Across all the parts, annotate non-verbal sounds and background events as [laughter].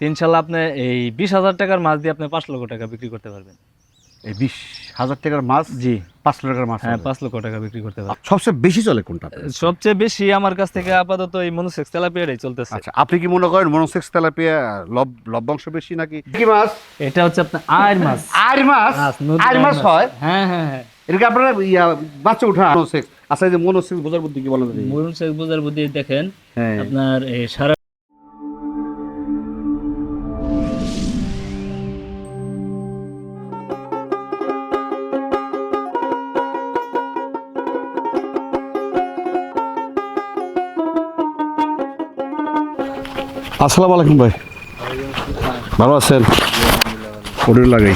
ইনশাল্লাহ আপনি এই বিশ হাজার টাকার মাছ দিয়ে আপনি পাঁচ লক্ষ টাকা বিক্রি করতে পারবেন। এই বিশ হাজার টাকার মাছ? জি। পাঁচ টাকার মাছ হ্যাঁ পাঁচ লক্ষ টাকা বিক্রি করতে পারবেন। সবচেয়ে বেশি চলে কোনটা সবচেয়ে বেশি আমার কাছ থেকে আপাতত এই মনুসেক্স তেলাপিয়াটাই চলতেছে। আচ্ছা আপনি কি মনে করেন মনোসেক্স তেলাপিয়া লব বেশি নাকি? কি মাছ? এটা হচ্ছে আপনার আয়ের মাছ। আর মাছ? মাছ, নদীর আর আয়ের মাছ হয়? হ্যাঁ হ্যাঁ হ্যাঁ। এটাকে আপনারা ইয়া বাচ্চা উঠা? মনোসেক্স। আচ্ছা এই যে মনোসেক্স বোঝার বুদ্ধি কি বলেন? মনুসেক্স বোঝার বুদ্ধি দেখেন হ্যাঁ। আপনার সারা আসসালামু আলাইকুম ভাই। ভালো আছেন? ওদের লাগাই।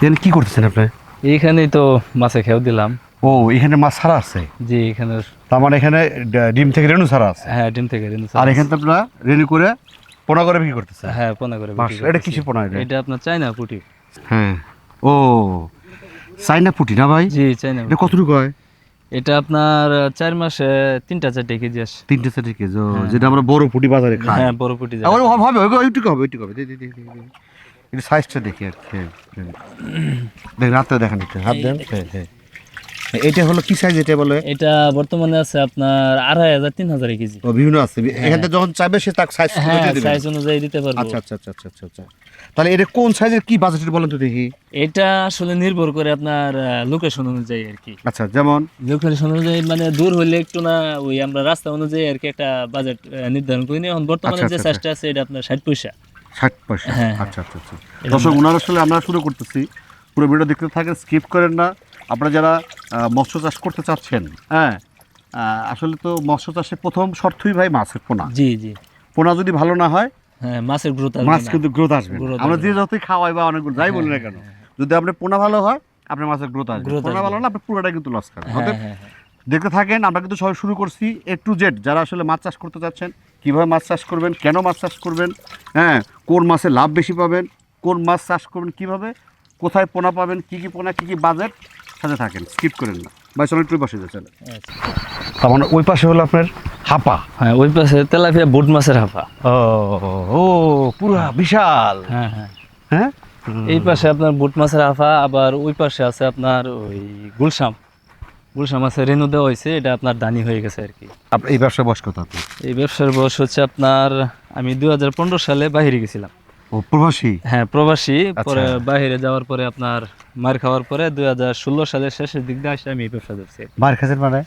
এখানে কি করতেছেন আপনি? এইখানেই তো মাছে খেয়াও দিলাম। ও এখানে মাছ ছাড়া আছে? জি এখানে তার মানে এখানে ডিম থেকে রেণু ছাড়া আছে? হ্যাঁ ডিম থেকে রেনু আর এখানে তো আপনারা রেণু করে পোনা করে বিক্রি করতেছে হ্যাঁ পোনা করে এটা। কিসের পোনা এটা? এটা আপনার চাইনা পুটি। হ্যাঁ। ও চাইনা পুটি না ভাই? জি চাইনা এটা কতটুকু হয়? এটা আপনার চার মাসে তিনটা চারটে কেজি আসে। তিনটে চারটে কেজি যেটা আমরা বড় পুটি বাজারে খাই। হ্যাঁ বড় পুটি আমার হবে ওইটুকু হবে ওইটুকু হবে দে, দে, দে, দে, দে। সাইজটা দেখি আর কি হ্যাঁ, হ্যাঁ। দেখেন হাতটা দেখেন একটু হাত দেন। হ্যাঁ হ্যাঁ। এটা হলো কি সাইজ এটা বলে? এটা বর্তমানে আছে আপনার আড়াই হাজার তিন হাজার কেজি। বিভিন্ন আছে। এখানে যখন চাইবে সে তার সাইজ হ্যাঁ সাইজ অনুযায়ী দিতে পারব। আচ্ছা আচ্ছা আচ্ছা আচ্ছা আচ্ছা আচ্ছা। তাহলে এটা কোন সাইজের কি বাজেট বলেন তো দেখি। এটা আসলে নির্ভর করে আপনার লোকেশন অনুযায়ী আর কি। আচ্ছা যেমন? লোকেশন অনুযায়ী মানে দূর হলে একটু না ওই আমরা রাস্তা অনুযায়ী আর কি একটা বাজেট নির্ধারণ করি। এখন বর্তমানে আচ্ছা, যে আচ্ছা, সাইজটা আছে এটা আপনার ষাট পয়সা। ষাট পয়সা। হ্যাঁ, হ্যাঁ। আচ্ছা আচ্ছা আচ্ছা। দর্শক ওনার আসলে আমরা শুরু করতেছি। পুরো ভিডিও দেখতে থাকেন স্কিপ করেন না। আপনারা যারা মৎস্য চাষ করতে চাচ্ছেন হ্যাঁ আসলে তো মৎস্য চাষে প্রথম শর্তই ভাই মাছের পোনা। জি জি। পোনা যদি ভালো না হয় হ্যাঁ মাছের গ্রোথ মাছ কিন্তু গ্রোথ আসবে আমরা যে যতই খাওয়াই বা অনেকগুলো যাই বলি না কেন যদি আপনার পোনা ভালো হয় আপনার মাছের গ্রোথ আসবে পোনা ভালো না। আপনি পুরোটা কিন্তু লস হ্যাঁ হ্যাঁ হ্যাঁ। দেখতে থাকেন আমরা কিন্তু সবাই শুরু করছি এ টু জেড যারা আসলে মাছ চাষ করতে যাচ্ছেন কীভাবে মাছ চাষ করবেন কেন মাছ চাষ করবেন হ্যাঁ কোন মাছে লাভ বেশি পাবেন কোন মাছ চাষ করবেন কীভাবে কোথায় পোনা পাবেন কি কি পোনা কি কি বাজেট সাথে থাকেন স্কিপ করেন না। ভাই চলো একটু বসে যাচ্ছেন আচ্ছা। তার মানে ওই পাশে হলো আপনার হাপা? হ্যাঁ ওই পাশে তেলাপিয়া বুট মাছের হাফা ও ও পুরা বিশাল। হ্যাঁ হ্যাঁ। হ্যাঁ? এই পাশে আপনার বুট মাছের হাফা আবার ওই পাশে আছে আপনার ওই গুলশাম। গুলশাম মাছের রেনু দেওয়া হয়েছে এটা আপনার দানি হয়ে গেছে আর কি। এই ব্যবসায় বয়স কত আপনি এই ব্যবসার বয়স হচ্ছে আপনার আমি দুই হাজার পনেরো সালে বাইরে গেছিলাম। ও প্রবাসী? হ্যাঁ প্রবাসী আচ্ছা। পরে বাইরে যাওয়ার পরে আপনার মার খাওয়ার পরে দুই হাজার ষোলো সালের শেষের দিক দিয়ে আসে আমি এই ব্যবসা করছি। মার খাচ্ছেন মানে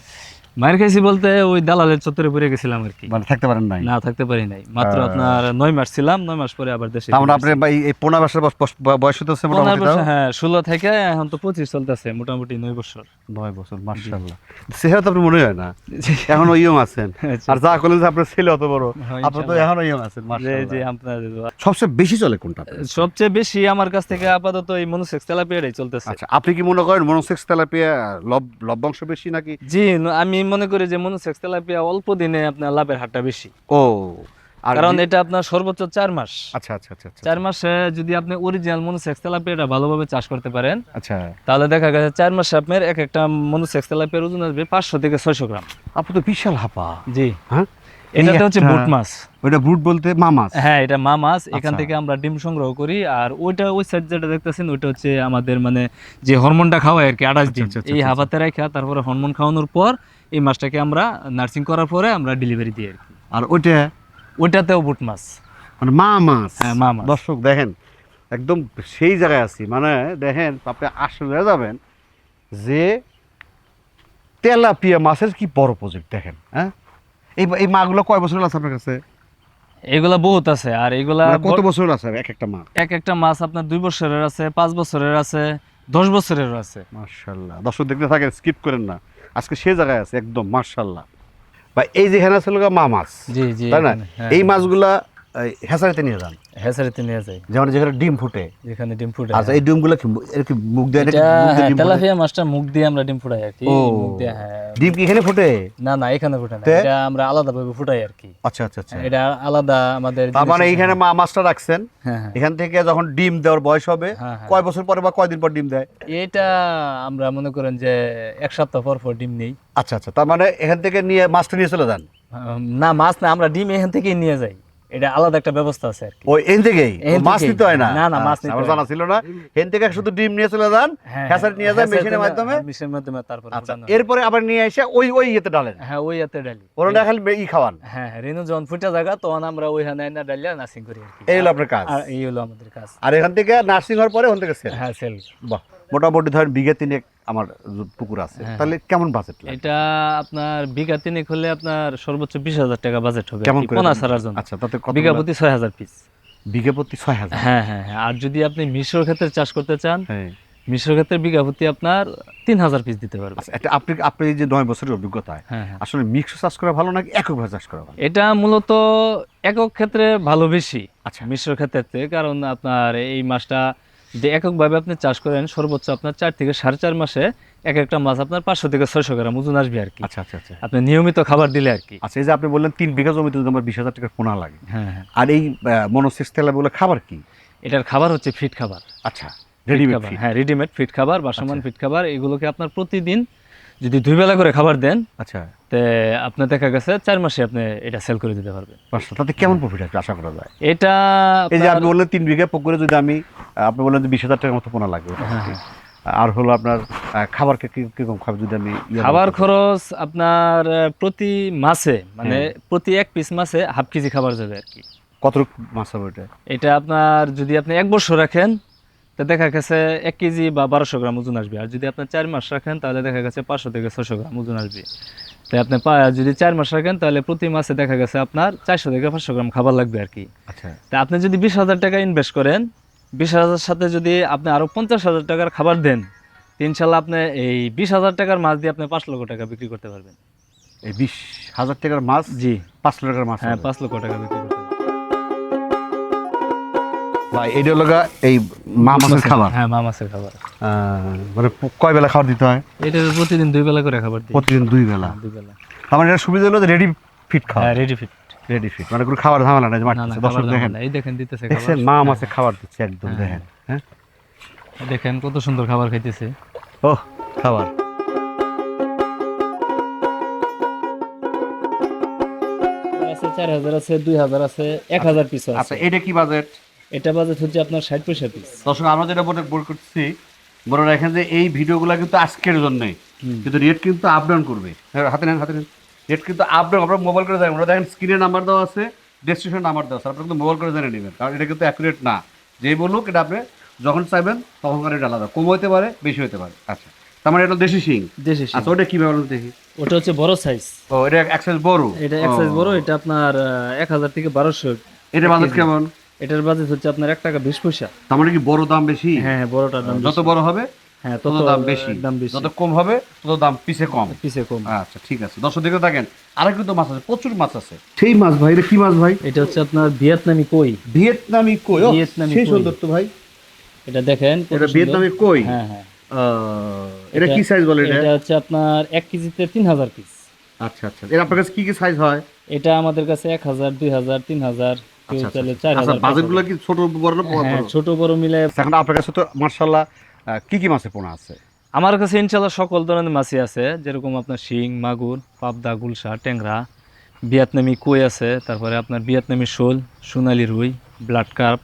মায়ের খাইছি বলতে ওই দালালের চত্বরে পড়ে গেছিলাম আর কি। মানে থাকতে পারেন নাই? না থাকতে পারি নাই। মাত্র আপনার নয় মাস ছিলাম নয় মাস পরে আবার দেশে মানে ফিরে এই- এই পোনা ব্যবসার বয়স- মোটামুটি হ্যাঁ ষোলো থেকে এখন তো পঁচিশ চলতেছে মোটামুটি নয় বছর। নয় বছর মার্শাল্লাহ তো আপনি মনে হয় না? এখনও ইয়ং আছেন। [laughs] আচ্ছা। আর যা করলেন আপনার ছেলে অত বড় হ্যাঁ, আপনি তো এখনও ইয়ং আছেন যে আপনার সবচেয়ে বেশি চলে কোনটা সবচেয়ে বেশি আমার কাছ থেকে আপাতত এই মনুসেক্স তেলাপিয়াটাই চলতেছে। আচ্ছা আপনি কি মনে করেন মনোসেক্স তেলাপিয়া লব লভ্যাংশ বেশি নাকি? জি আমি মনে করি যে মনুসেক্স তেলাপিয়া অল্প দিনে আপনার লাভের হারটা বেশি। ও কারণ এটা আপনার সর্বোচ্চ চার মাস। আচ্ছা আচ্ছা আচ্ছা আচ্ছা। চার মাসে যদি আপনি অরিজিনাল মনুসেক্স তেলাপিয়াটা ভালোভাবে চাষ করতে পারেন আচ্ছা। তাহলে দেখা গেছে চার মাসে আপনার এক একটা মনুসেক্স তেলাপিয়ার ওজন আসবে পাঁচশো থেকে ছয়শো গ্রাম। আপনি তো বিশাল হাপা। জি। হ্যাঁ? এটাতে হচ্ছে বুট মাছ। ওইটা ব্রুট বলতে মা মাছ? হ্যাঁ এটা মা মাছ। এখান আচ্ছা। থেকে আমরা ডিম সংগ্রহ করি। আর ওইটা ওই সাইড যেটা দেখতেছেন ওইটা হচ্ছে আমাদের মানে যে হরমোনটা খাওয়াই আর কি আঠাশ দিন। আচ্ছা, আচ্ছা, এই হাফাতে রাখা তারপরে হরমোন খাওয়ানোর পর এই মাছটাকে আমরা নার্সিং করার পরে আমরা ডেলিভারি দিই আর কি। আর ওইটা? ওইটাতেও বুট মাছ। মানে মা মাছ? হ্যাঁ, মা মাছ। দর্শক দেখেন একদম সেই জায়গায় আছি। মানে দেখেন আপনি আসলে যাবেন যে তেলাপিয়া মাছের কি বড় প্রজেক্ট দেখেন হ্যাঁ? এই এই মাগুলো কয় বছর আছে আপনার কাছে? এগুলা বহুত আছে আর এগুলা মানে কত ব- বছর আছে এক একটা মাছ? এক একটা মাছ আপনার দুই বছরের আছে পাঁচ বছরের আছে দশ বছরের আছে। মার্শাল্লাহ দর্শক দেখতে থাকেন স্কিপ করেন না। আজকে সে জায়গায় আছে একদম মার্শাল্লাহ বা এই যে হেনা ছিল মা মাছ তাই না? হ্যাঁ। এই মাছগুলা হেঁচাড়িতে নিয়ে যান। হ্যাচারিতে নিয়ে যাই। যেমন যেখানে ডিম ফুটে। যেখানে ডিম ফুটে আচ্ছা এই ডিমগুলো কি কি মুখ দিয়ে হ্যাঁ? তেলাপিয়া মাছটা মুখ দিয়ে আমরা ডিম ফুটাই আর কি মুখ দিয়ে হ্যাঁ। ডিম কি এখানে ফুটে? না না এখানে ফুটে না এটা আমরা আলাদা ভাবে ফুটাই আর কি। আচ্ছা আচ্ছা আচ্ছা। এটা আলাদা আমাদের তার মানে এইখানে মা মাছটা রাখছেন। হ্যাঁ হ্যাঁ। এখান থেকে যখন ডিম দেওয়ার বয়স হবে হ্যাঁ, হ্যাঁ। কয় বছর পরে বা কয়দিন পর ডিম দেয়? এটা আমরা মনে করেন যে এক সপ্তাহ পর পর ডিম নেই। আচ্ছা আচ্ছা তার মানে এখান থেকে নিয়ে মাছটা নিয়ে চলে যান? না মাছ না আমরা ডিম এখান থেকেই নিয়ে যাই। এটা আলাদা একটা ব্যবস্থা আছে আর কি। ওই এন থেকেই? মাছ নিতে হয় না? না, না, মাছ আচ্ছা, নিতে আমার জানা ছিল না। এখান থেকে শুধু ডিম নিয়ে চলে যান হ্যাঁ, নিয়ে যান মেশিনের মাধ্যমে। মেশিনের মাধ্যমে তারপর আচ্ছা এরপরে আবার নিয়ে এসে ওই ওই ইয়েতে ডালেন হ্যাঁ ওই এতে ডালি ওরা খালি ই খাওয়ান? হ্যাঁ হ্যাঁ রেনু যখন ফুটা জায়গা তখন আমরা ওইখানে না ডালিয়া নার্সিং করি আর কি। এই হলো আপনার কাজ? এই হলো আমাদের কাজ। আর এখান থেকে নার্সিং হওয়ার পরে ওখান থেকে সেল হ্যাঁ সেল বাহ। মোটামুটি ধরেন বিঘে তিনেক আমার পুকুর আছে। হ্যাঁ। তাহলে কেমন বাজেট লাগে? এটা আপনার বিঘা তিনেক হলে আপনার সর্বোচ্চ বিশ হাজার টাকা বাজেট হবে কেমন করে পোনা? ছাড়ার জন্য। আচ্ছা তাতে কত বিঘা প্রতি ছয় হাজার পিস বিঘে প্রতি ছয় হাজার? হ্যাঁ হ্যাঁ হ্যাঁ। আর যদি আপনি মিশ্র ক্ষেত্রে চাষ করতে চান হ্যাঁ। মিশ্র ক্ষেত্রে বিঘা প্রতি আপনার তিন হাজার পিস দিতে পারবে আচ্ছা এটা আপনি আপনি যে নয় বছরের অভিজ্ঞতায় হ্যাঁ আসলে মিক্স চাষ করা ভালো নাকি এককভাবে চাষ করা ভালো? এটা মূলত একক ক্ষেত্রে ভালো বেশি আচ্ছা। মিশ্র ক্ষেত্রে কারণ আপনার এই মাছটা যদি এককভাবে আপনি চাষ করেন সর্বোচ্চ আপনার চার থেকে সাড়ে চার মাসে এক একটা মাছ আপনার পাঁচশো থেকে ছয়শো গ্রাম ওজন আসবে আর কি। আচ্ছা আচ্ছা আচ্ছা। আপনি নিয়মিত খাবার দিলে আর কি। আচ্ছা এই যে আপনি বললেন তিন বিঘা জমিতে আমার বিশ হাজার টাকার পোনা লাগে। হ্যাঁ হ্যাঁ। আর এই মনোসিস তেলাগুলো খাবার কি? এটার খাবার হচ্ছে ফিট খাবার। আচ্ছা রেডিমেড খাবার হ্যাঁ রেডিমেড ফিট খাবার বাসমান ফিট খাবার এগুলোকে আপনার প্রতিদিন যদি দুই বেলা করে খাবার দেন আচ্ছা। তে আপনার দেখা গেছে চার মাসে আপনি এটা সেল করে দিতে পারবেন। তাতে কেমন প্রফিট আসবে আশা করা যায়? এটা এই যে আপনি বললেন তিন বিঘা পুকুরে যদি আমি আপনি বললেন যে বিশ হাজার টাকার মতো পোনা লাগবে হ্যাঁ, হ্যাঁ। আর হলো আপনার খাবার কীরকম খাবে যদি আমি ইয়ে খাবার খরচ আপনার প্রতি মাসে মানে। প্রতি এক পিস মাসে হাফ কেজি খাবার যাবে আর কি। কত মাছ হবে এটা? এটা আপনার যদি আপনি এক বছর রাখেন তা দেখা গেছে এক কেজি বা বারোশো গ্রাম ওজন আসবে। আর যদি আপনি চার মাস রাখেন তাহলে দেখা গেছে পাঁচশো থেকে ছশো গ্রাম ওজন আসবে। তাই আপনি যদি চার মাস রাখেন তাহলে প্রতি মাসে দেখা গেছে আপনার চারশো থেকে পাঁচশো গ্রাম খাবার লাগবে আর কি। আচ্ছা। তা আপনি যদি বিশ হাজার টাকা ইনভেস্ট করেন বিশ হাজার সাথে যদি আপনি আরও পঞ্চাশ হাজার টাকার খাবার দেন ইনশাল্লাহ আপনি এই বিশ হাজার টাকার মাছ দিয়ে আপনি পাঁচ লক্ষ টাকা বিক্রি করতে পারবেন। এই বিশ হাজার টাকার মাছ? জি। পাঁচ লাখ টাকার মাছ হ্যাঁ পাঁচ লক্ষ টাকা বিক্রি করতে ভাই এটা হলো এই মা মাছের খাবার? হ্যাঁ মা মাছের খাবার। মানে কয় বেলা খাবার দিতে হয়? এটা প্রতিদিন দুই বেলা করে খাবার দিই। প্রতিদিন দুই বেলা? দুই বেলা। আমার এটা সুবিধা হলো রেডি ফিট খাওয়া। হ্যাঁ রেডি ফিট রেডি ফিট মানে কোনো খাবার ঝামেলা নাই মারতেছে। দর্শক দেখেন। এই দেখেন দিতেছে দেখছেন মা মাছের খাবার দিচ্ছে একদম হ্যাঁ। দেখেন হ্যাঁ। দেখেন কত সুন্দর খাবার খাইতেছে। ও খাবার। আছে চার হাজার আছে দুই হাজার আছে এক হাজার পিস আচ্ছা আছে এটা কি বাজেট এটা বাজেট হচ্ছে আপনার ষাট পয়সা পিস দর্শক আমরা যেটা বলে বল করছি বড় রাখেন যে এই ভিডিওগুলো কিন্তু আজকের জন্যই। কিন্তু রেট কিন্তু আপ ডাউন করবে। হ্যাঁ, হাতে নেন হাতে নেন। রেট কিন্তু আপ ডাউন আপনার মোবাইল করে জানেন ওরা দেখেন স্ক্রিনে নাম্বার দেওয়া আছে ডেস্টিনেশন নাম্বার দেওয়া আছে। আপনার কিন্তু মোবাইল করে জেনে নেবেন। কারণ এটা কিন্তু অ্যাকুরেট না। যেই বলুক এটা আপনি যখন চাইবেন তখনকার এটা আলাদা। কম হতে পারে বেশি হতে পারে। আচ্ছা। তার মানে এটা দেশি শিং দেশি আচ্ছা ওটা কি বলুন দেখি। ওটা হচ্ছে বড় সাইজ ও এটা এক সাইজ বড়? এটা এক সাইজ বড় এটা আপনার এক হাজার থেকে বারোশো এটা বাজেট কেমন? এটার বাজেট হচ্ছে আপনার এক টাকা বিশ পয়সা। তার মানে কি বড় দাম বেশি? হ্যাঁ হ্যাঁ বড়টার দাম যত বড় হবে হ্যাঁ তত দাম বেশি। যত কম হবে তত দাম পিছে কম। পিছে কম। আচ্ছা ঠিক আছে। দর্শক দেখে থাকেন আরেক কিন্তু মাছ আছে প্রচুর মাছ আছে। সেই মাছ ভাই এটা কি মাছ ভাই? এটা হচ্ছে আপনার ভিয়েতনামি কই? ভিয়েতনামি কই? ভিয়েতনামি সেই। সুন্দর তো ভাই। এটা দেখেন এটা ভিয়েতনামি কই? হ্যাঁ হ্যাঁ। এটা কি সাইজ বলে এটা? এটা হচ্ছে আপনার এক কেজিতে তিন হাজার পিস আচ্ছা আচ্ছা। এটা আপনার কাছে কি কি সাইজ হয়? এটা আমাদের কাছে এক হাজার দুই হাজার তিন হাজার কেউ আচ্ছা, চাইলে চার আচ্ছা হাজার বাজেটগুলো কি ছোট বড় না বড়? হ্যাঁ? ছোট বড় মিলে আচ্ছা, এখন আপনার কাছে তো মার্শাল্লাহ কি কি মাছের পোনা আছে? আমার কাছে ইনশাল্লাহ সকল ধরনের মাছই আছে যেরকম আপনার শিং মাগুর পাবদা গুলশা ট্যাংরা ভিয়েতনামি কই আছে তারপরে আপনার ভিয়েতনামি শোল সোনালি রুই ব্লাড কার্প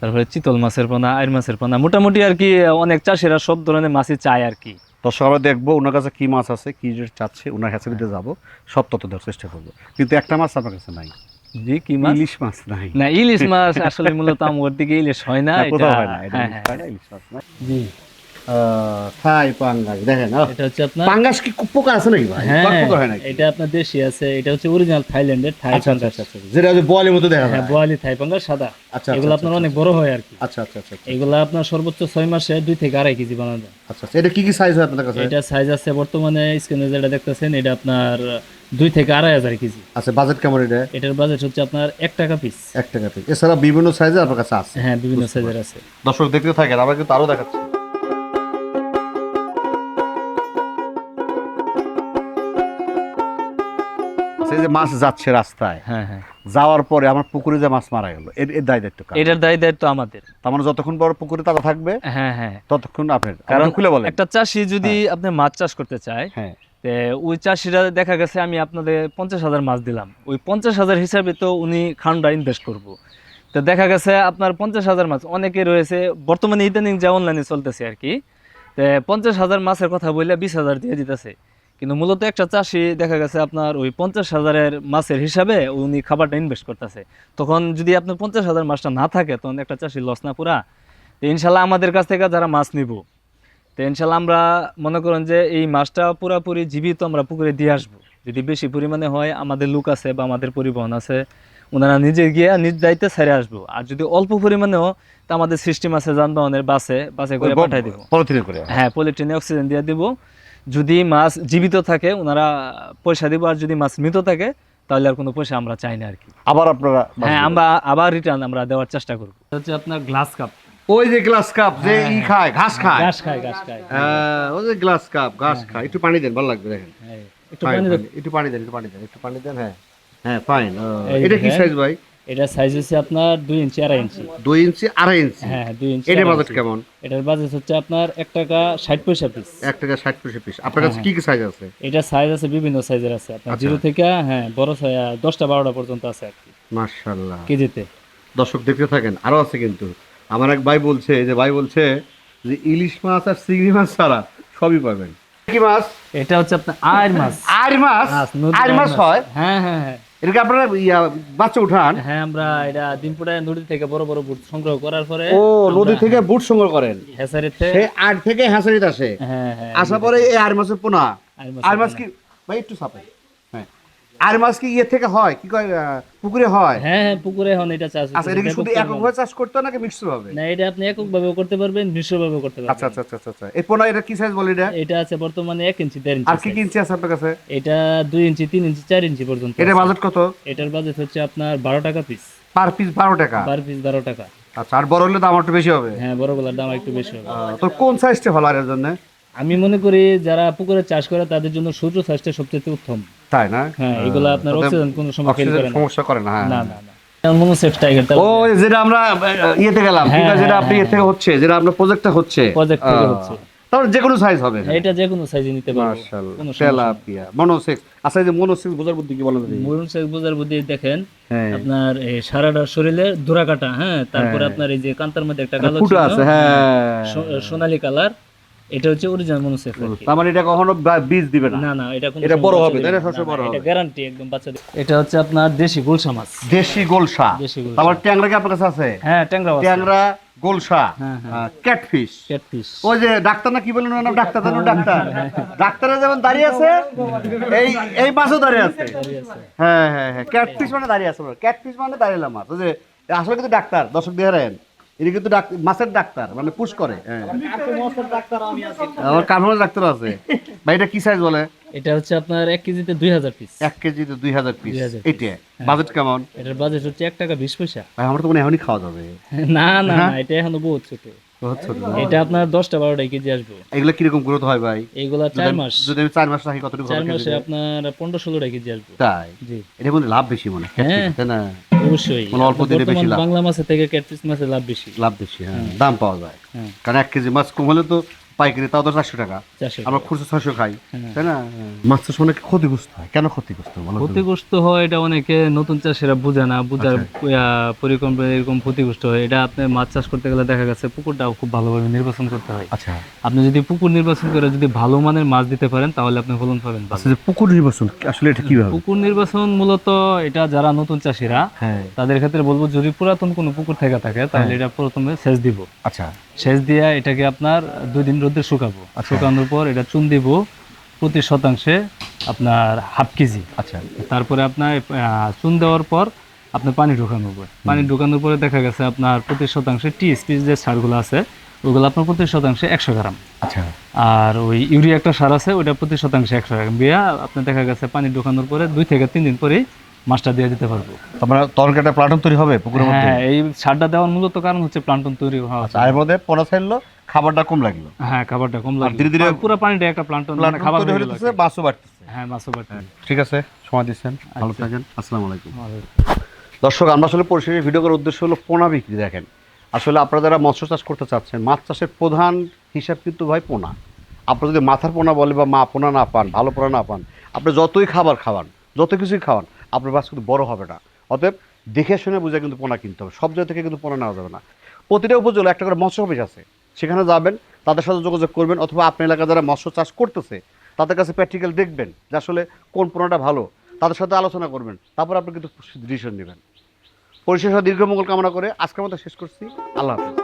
তারপরে চিতল মাছের পোনা আইর মাছের পোনা। মোটামুটি আর কি অনেক চাষিরা সব ধরনের মাছই চায় আর কি। দর্শক আমরা দেখব ওনার কাছে কী মাছ আছে কী চাচ্ছে ওনার হ্যাচারিতে যাব সব তথ্য দেওয়ার চেষ্টা করব। কিন্তু একটা মাছ আপনার কাছে নাই। জি কি মাছ? ইলিশ মাছ নাই। না ইলিশ মাছ আসলে মূলত আমার দিকে ইলিশ হয় না এটা হয় না এটা হ্যাঁ ইলিশ হ্যাঁ। না। জি থাই পাঙ্গাস দেখেন এটা হচ্ছে আপনার পাঙ্গাস কি পোকা আছে নাকি ভাই? হ্যাঁ পোকা হয় নাকি? এটা আপনার দেশি আছে এটা হচ্ছে অরিজিনাল থাইল্যান্ডের থাই আচ্ছা আচ্ছা পাঙ্গাস। আচ্ছা। যেটা যে বলের মতো দেখা যায়। বোয়ালি থাই পাঙ্গাস সাদা। আচ্ছা এগুলো আপনার অনেক বড় হয় আর কি। আচ্ছা আচ্ছা এগুলো আপনার সর্বোচ্চ ছয় মাসে দুই থেকে আড়াই কেজি বানানো যায়। আচ্ছা এটা কি কি সাইজ হয় আপনার কাছে? এটা সাইজ আছে বর্তমানে স্ক্রিনে যেটা দেখতেছেন এটা আপনার দুই থেকে আড়াই হাজার কেজি। আচ্ছা বাজেট কেমন এটা? এটার বাজেট হচ্ছে আপনার এক টাকা পিস এক টাকা থেকে এছাড়া বিভিন্ন সাইজে আপনার কাছে আছে। হ্যাঁ বিভিন্ন সাইজের আছে। দর্শক দেখতে থাকেন আমরা কিন্তু আরও দেখাচ্ছি। সেই যে মাছ যাচ্ছে রাস্তায় হ্যাঁ হ্যাঁ। যাওয়ার পরে আমার পুকুরে যে মাছ মারা গেল এর এর দায় দায়িত্ব কার? এটার দায় দায়িত্ব আমাদের। তার মানে যতক্ষণ বড় পুকুরে তারা থাকবে হ্যাঁ হ্যাঁ। ততক্ষণ আপনার কারণ খুলে বলেন একটা চাষি যদি আপনি মাছ চাষ করতে চায় হ্যাঁ। ওই চাষিরা দেখা গেছে আমি আপনাদের পঞ্চাশ হাজার মাছ দিলাম। ওই পঞ্চাশ হাজার হিসাবে তো উনি খান্ডা ইনভেস্ট করব। তো দেখা গেছে আপনার পঞ্চাশ হাজার মাছ অনেকে রয়েছে, বর্তমানে ইদানিং যা অনলাইনে চলতেছে আর কি, তে পঞ্চাশ হাজার মাছের কথা বললে বিশ হাজার দিয়ে দিতেছে। কিন্তু মূলত একটা চাষি দেখা গেছে আপনার ওই পঞ্চাশ হাজারের মাছের হিসাবে উনি খাবারটা ইনভেস্ট করতেছে। তখন যদি আপনার পঞ্চাশ হাজার মাছটা না থাকে, তখন একটা চাষি লস না পুরা। ইনশাল্লাহ আমাদের কাছ থেকে যারা মাছ নিব তো ইনশাল্লাহ আমরা মনে করেন যে এই মাছটা পুরাপুরি জীবিত আমরা পুকুরে দিয়ে আসব। যদি বেশি পরিমাণে হয় আমাদের লোক আছে বা আমাদের পরিবহন আছে ওনারা নিজে গিয়ে নিজ দায়িত্বে ছেড়ে আসব। আর যদি অল্প পরিমাণেও তা আমাদের সিস্টেম আছে যানবাহনের বাসে বাসে করে পাঠাই দেবো। পলিথিনে করে। হ্যাঁ পলিট্রিনে অক্সিজেন দিয়ে দিব। যদি মাছ জীবিত থাকে ওনারা পয়সা দিব আর যদি মাছ মৃত থাকে তাহলে আর কোনো পয়সা আমরা চাই না আর কি। আবার আপনারা হ্যাঁ আমরা আবার রিটার্ন আমরা দেওয়ার চেষ্টা করব। হচ্ছে আপনার গ্লাস কাপ। ওই যে গ্লাস কাপ যে ই খায় ঘাস খায়। ঘাস খায় ঘাস খায়। হ্যাঁ, ওই যে গ্লাস কাপ ঘাস খায়। একটু পানি দেন ভালো লাগবে দেখেন। হ্যাঁ, একটু পানি fine, একটু পানি দেন একটু পানি দেন একটু পানি দেন হ্যাঁ। হ্যাঁ ফাইন এটা কি সাইজ ভাই? এটা সাইজ হচ্ছে আপনার ইঞ্চি আড়াই ইঞ্চি। ইঞ্চি আড়াই ইঞ্চি? হ্যাঁ ইঞ্চি এটা আড়াই বাজেট কেমন? এটার বাজেট হচ্ছে আপনার এক টাকা ষাট পয়সা পিস এক টাকা ষাট পয়সা পিস আপনার কাছে হ্যাঁ, কি কি সাইজ আছে? এটা সাইজ আছে বিভিন্ন সাইজের আছে। আপনার আচ্ছা। জিরো থেকে হ্যাঁ বড় সাইজ দশটা বারোটা পর্যন্ত আছে আর কি। কেজিতে। দর্শক দেখতে থাকেন আরও আছে কিন্তু। আমার এক ভাই বলছে যে ভাই বলছে যে ইলিশ মাছ আর চিংড়ি মাছ ছাড়া সবই পাবেন। কি মাছ? এটা হচ্ছে আপনার আয়ের মাছ। আর মাছ? আর মাছ হয়? হ্যাঁ হ্যাঁ হ্যাঁ। এটাকে আপনারা ইয়া বাচ্চা উঠান। হ্যাঁ আমরা এটা দিনপুরে নদী থেকে বড় বড় বুট সংগ্রহ করার পরে ও নদী থেকে বুট সংগ্রহ করেন? হেসারিতে সেই আট থেকে হ্যাঁসারিতে আসে। হ্যাঁ হ্যাঁ আসার পরে এই আর মাছের পোনা। আর মাছ কি? ভাই একটু হ্যাঁ আর মাছ কি ইয়ে থেকে হয়? কি কয় পুকুরে হয়? হ্যাঁ হ্যাঁ পুকুরে এখন এটা চাষ আচ্ছা এটা কি শুধু ব্যাপক এককভাবে চাষ করতে হয় নাকি মিক্সড ভাবে? না এটা আপনি একক ভাবে করতে পারবেন মিশ্র ভাবে করতে আচ্ছা পারবেন আচ্ছা আচ্ছা আচ্ছা। এই পোনা এটা কি সাইজ বলে এটা? এটা আছে বর্তমানে এক ইঞ্চি দেড় আর ইঞ্চি কি size। কিনছি আছে আপনার কাছে? এটা দুই ইঞ্চি তিন ইঞ্চি চার ইঞ্চি পর্যন্ত এটা বাজেট কত? এটার বাজেট হচ্ছে আপনার বারো টাকা পিস পার পিস বারো টাকা? পার পিস বারো টাকা। আচ্ছা আর বড় হলে দাম একটু বেশি হবে? হ্যাঁ বড়গুলোর দাম একটু বেশি হবে। তো কোন সাইজটা ভালো আর এর জন্য? আমি মনে করি যারা পুকুরে চাষ করে তাদের জন্য সূর্য চাষটা সবচেয়ে উত্তম। তাই না? হ্যাঁ এগুলো আপনার অক্সিজেন কোনো সময় ফেল করে না। সমস্যা করে না হ্যাঁ। না না না। মনোসেফ টাইগার ও যেটা আমরা ইয়েতে গেলাম হ্যাঁ, যেটা হ্যাঁ, আপনি ইয়ে থেকে হচ্ছে যেটা আপনার প্রজেক্টটা হচ্ছে। Project থেকে হচ্ছে। তাহলে যে কোনো সাইজ হবে। এটা যে কোনো সাইজে নিতে পারব। মাশাআল্লাহ কোনো সমস্যা তেলাপিয়া মনোসেক্স আচ্ছা যে মনোসেক্স বোঝার বুদ্ধি কি? মনোসেফ বোঝার বুদ্ধি দেখেন আপনার এই সারাটা শরীরে দোরা কাটা হ্যাঁ তারপরে আপনার এই যে কান্তার মধ্যে একটা কালো ফুটো আছে হ্যাঁ সোনালী কালার এটা হচ্ছে অরিজিনাল মনোসেফ তার মানে এটা কখনো বীজ দিবে না? না না এটা এটা বড় হবে, তাই না? সবসময় বড় না, এটা গ্যারান্টি একদম বাচ্চা দেবে। এটা হচ্ছে আপনার দেশি গোলসা মাছ। দেশি গোলসা? দেশি গোলসা। তারপর ট্যাংরা কি আপনার কাছে আছে? হ্যাঁ ট্যাংরা মাছ ট্যাংরা গোলসা হ্যাঁ, হ্যাঁ। ক্যাটফিশ। ক্যাটফিশ। ওই যে ডাক্তার না কি বলেন নাম? ডাক্তার জানো ডাক্তার? ডাক্তারে যেমন দাঁড়িয়ে আছে এই এই মাছও দাঁড়িয়ে আছে। হ্যাঁ হ্যাঁ হ্যাঁ। ক্যাটফিশ মানে দাঁড়িয়ে আছে ক্যাটফিশ মানে দাঁড়িয়ে মাছ। ওই যে আসলে কিন্তু ডাক্তার দর্শক দিয়ে রাখেন এটা কিন্তু মাছের ডাক্তার মানে পুশ করে হ্যাঁ। আমার ডাক্তার আছে। ভাই এটা কি সাইজ বলে? এটা হচ্ছে আপনার এক কেজিতে দুই হাজার পিস এক কেজিতে দুই হাজার পিস 2000 piece। এইটা বাজেট কেমন? এটার বাজেট হচ্ছে এক টাকা বিশ পয়সা। ভাই আমার তো মনে এখনই খাওয়া যাবে। [laughs] না না হ্যাঁ? না এটা এখনও বহুত ছোট। এটা আপনার দশটা বারোটা কেজি আসবে। এগুলো কীরকম গ্রোথ হয় ভাই? এইগুলা চার মাস। যদি আমি চার মাস রাখি কতটুকু চার মাসে আপনার পনেরো ষোলোটা কেজি আসবে। তাই? জি। এটা মধ্যে লাভ বেশি মনে হয়। হ্যাঁ। তাই না? অবশ্যই। মানে অল্প দিনে বেশি লাভ। বাংলা মাছের থেকে ক্যাটফিশ মাছের লাভ বেশি। লাভ বেশি হ্যাঁ দাম পাওয়া যায়। হ্যাঁ। কারণ এক কেজি মাছ কম হলে তো পাইকারি তাও তো চারশো টাকা। আমরা খুচরো ছয়শো খাই হ্যাঁ। তাই না? মাছ চাষ অনেক ক্ষতিগ্রস্ত হয়। কেন ক্ষতিগ্রস্ত ক্ষতিগ্রস্ত হয় এটা অনেকে নতুন চাষিরা বুঝে না। বুঝার আচ্ছা। পরিকল্পনা এরকম ক্ষতিগ্রস্ত হয়। এটা আপনি মাছ চাষ করতে গেলে দেখা গেছে পুকুরটাও খুব ভালোভাবে নির্বাচন করতে হয়। আচ্ছা। আপনি যদি পুকুর নির্বাচন করে যদি ভালো মানের মাছ দিতে পারেন তাহলে আপনি ফলন পাবেন। আচ্ছা পুকুর নির্বাচন আসলে এটা কীভাবে? পুকুর নির্বাচন মূলত এটা যারা নতুন চাষিরা হ্যাঁ। তাদের ক্ষেত্রে বলব যদি পুরাতন কোনো পুকুর থেকে থাকে তাহলে এটা প্রথমে সেচ দিব। আচ্ছা। সেচ দিয়ে এটাকে আপনার দুই দিন রোদে শুকাবো। আর শুকানোর পর এটা চুন দিব প্রতি শতাংশে আপনার হাফ কেজি। আচ্ছা। তারপরে আপনার চুন দেওয়ার পর আপনার পানি ঢোকানোর পরে পানি ঢোকানোর পরে দেখা গেছে আপনার প্রতি শতাংশে টিএসপি যে সারগুলো আছে ওগুলো আপনার প্রতি শতাংশে একশো গ্রাম। আচ্ছা। আর ওই ইউরিয়া একটা সার আছে ওইটা প্রতি শতাংশে একশো গ্রাম। দিয়া আপনার দেখা গেছে পানি ঢোকানোর পরে দুই থেকে তিন দিন পরেই মাছটা দিয়ে দিতে পারব। তারপরে তরকারিটা প্লান্টন তৈরি হবে পুকুরের মধ্যে? হ্যাঁ এই সারটা দেওয়ার মূলত কারণ হচ্ছে প্লান্টন তৈরি হওয়া আচ্ছা এর মধ্যে পোনা ছাড়লো খাবারটা কম লাগল। হ্যাঁ খাবারটা কম লাগে ধীরে ধীরে- পুরো পানিটা একটা প্লান্টন মানে খাবার তৈরি হয়ে হয়ে যেতেছে, মাছও বাড়তেছে। হ্যাঁ মাছও বাড়তে ঠিক আছে সময় দিচ্ছেন ভালো থাকেন আসসালামু আলাইকুম। দর্শক আমরা আসলে পরিশেষে ভিডিও করার উদ্দেশ্য হলো পোনা বিক্রি দেখেন। আসলে আপনারা যারা মৎস্য চাষ করতে চাচ্ছেন মাছ চাষের প্রধান হিসাব কিন্তু ভাই পোনা। আপনারা যদি মাথার পোনা বলে বা মা পোনা না পান ভালো পোনা না পান আপনি যতই খাবার খাওয়ান যত কিছুই খাওয়ান আপনার মাছ কিন্তু বড় হবে না। অতএব দেখে শুনে বুঝে কিন্তু পোনা কিনতে হবে। সব জায়গা থেকে কিন্তু পোনা নেওয়া যাবে না। প্রতিটা উপজেলা একটা করে মৎস্য অফিস আছে। সেখানে যাবেন, তাদের সাথে যোগাযোগ করবেন অথবা আপনার এলাকায় যারা মৎস্য চাষ করতেছে, তাদের কাছে প্র্যাকটিক্যাল দেখবেন যে আসলে কোন পোনাটা ভালো। তাদের সাথে আলোচনা করবেন, তারপর আপনি কিন্তু ডিসিশন নেবেন। পরিশেষে দীর্ঘমঙ্গল কামনা করে আজকের মতো শেষ করছি। আল্লাহ হাফেজ।